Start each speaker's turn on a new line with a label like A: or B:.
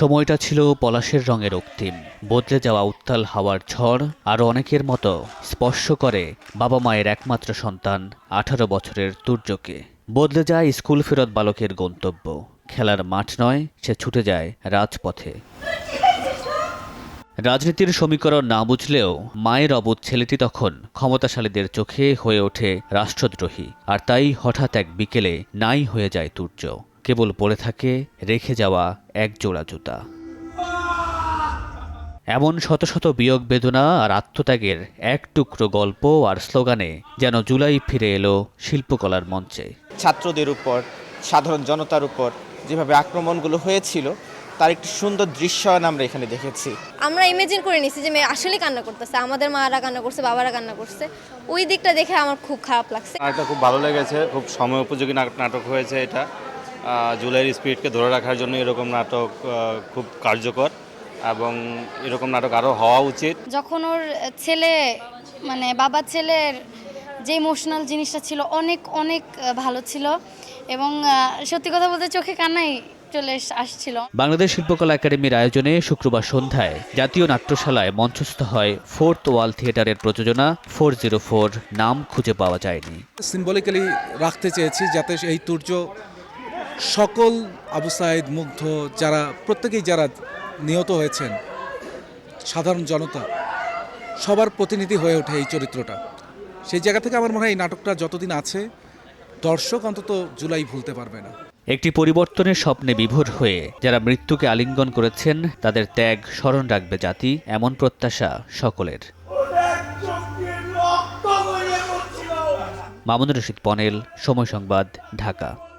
A: সময়টা ছিল পলাশের রঙের রক্তিম বদলে যাওয়া উত্তাল হাওয়ার ঝড় আর অনেকের মতো স্পর্শ করে বাবা মায়ের একমাত্র সন্তান আঠারো বছরের তুর্যকে বদলে যায় স্কুল ফেরত বালকের গন্তব্য। খেলার মাঠ নয়, সে ছুটে যায় রাজপথে। রাজনীতির সমীকরণ না বুঝলেও মায়ের অবুধ ছেলেটি তখন ক্ষমতাশালীদের চোখে হয়ে ওঠে রাষ্ট্রদ্রোহী। আর তাই হঠাৎ এক বিকেলে নাই হয়ে যায় তুর্য কেবল পড়ে থাকে রেখে যাওয়া এক জোড়া জুতা। এমন শত শত বিয়োগ বেদনা আর আত্মত্যাগের এক টুকরো গল্প আর স্লোগানে যেন জুলাই ফিরে এলো শিল্পকলার মঞ্চে।
B: ছাত্রদের উপর সাধারণ জনতার উপর যেভাবে আক্রমণগুলো হয়েছিল তার একটি সুন্দর দৃশ্যায়ন আমরা এখানে দেখেছি।
C: আমরা ইমেজিন করে নিছি যে মেয়ে আসলে কান্না করতেছে আমাদের মারা কান্না করছে বাবারা কান্না করছে। ওই দিকটা দেখে আমার খুব খারাপ লাগছে।
D: নাটকটা খুব ভালো লেগেছে খুব সময় উপযোগী নাটক হয়েছে এটা। জুলাইয়ের স্পিরিটকে ধরে রাখার জন্য এরকম নাটক খুব কার্যকর এবং এরকম নাটক আরও হওয়া উচিত।
E: যখন ওর ছেলে মানে বাবার ছেলের যে ইমোশনাল জিনিসটা ছিল অনেক অনেক ভালো ছিল এবং সত্যি কথা বলতে চোখে কান্নাই চলে আসছিল।
A: বাংলাদেশ শিল্পকলা একাডেমির আয়োজনে শুক্রবার সন্ধ্যায় জাতীয় নাট্যশালায় মঞ্চস্থ হয় ফোর্থ ওয়াল থিয়েটারের প্রযোজনা ফোর জিরো ফোর নাম খুঁজে পাওয়া যায়নি।
F: সিম্বলিক্যালি রাখতে চেয়েছি যাতে এই তুর্য সকল আবু সাইদ মুগ্ধ যারা, প্রত্যেকেই যারা নিহত হয়েছেন, সাধারণ জনতা, সবার প্রতিনিধি হয়ে ওঠে এই চরিত্রটা। সেই জায়গা থেকে আমার মনে হয় এই নাটকটা যতদিন আছে, দর্শক অন্তত জুলাই ভুলতে পারবে না।
A: একটি পরিবর্তনের স্বপ্নে বিভোর হয়ে যারা মৃত্যুকে আলিঙ্গন করেছেন, তাদের ত্যাগ স্মরণ রাখবে জাতি, এমন প্রত্যাশা সকলের। মামুনুর রশিদ, পনেল, সময় সংবাদ, ঢাকা।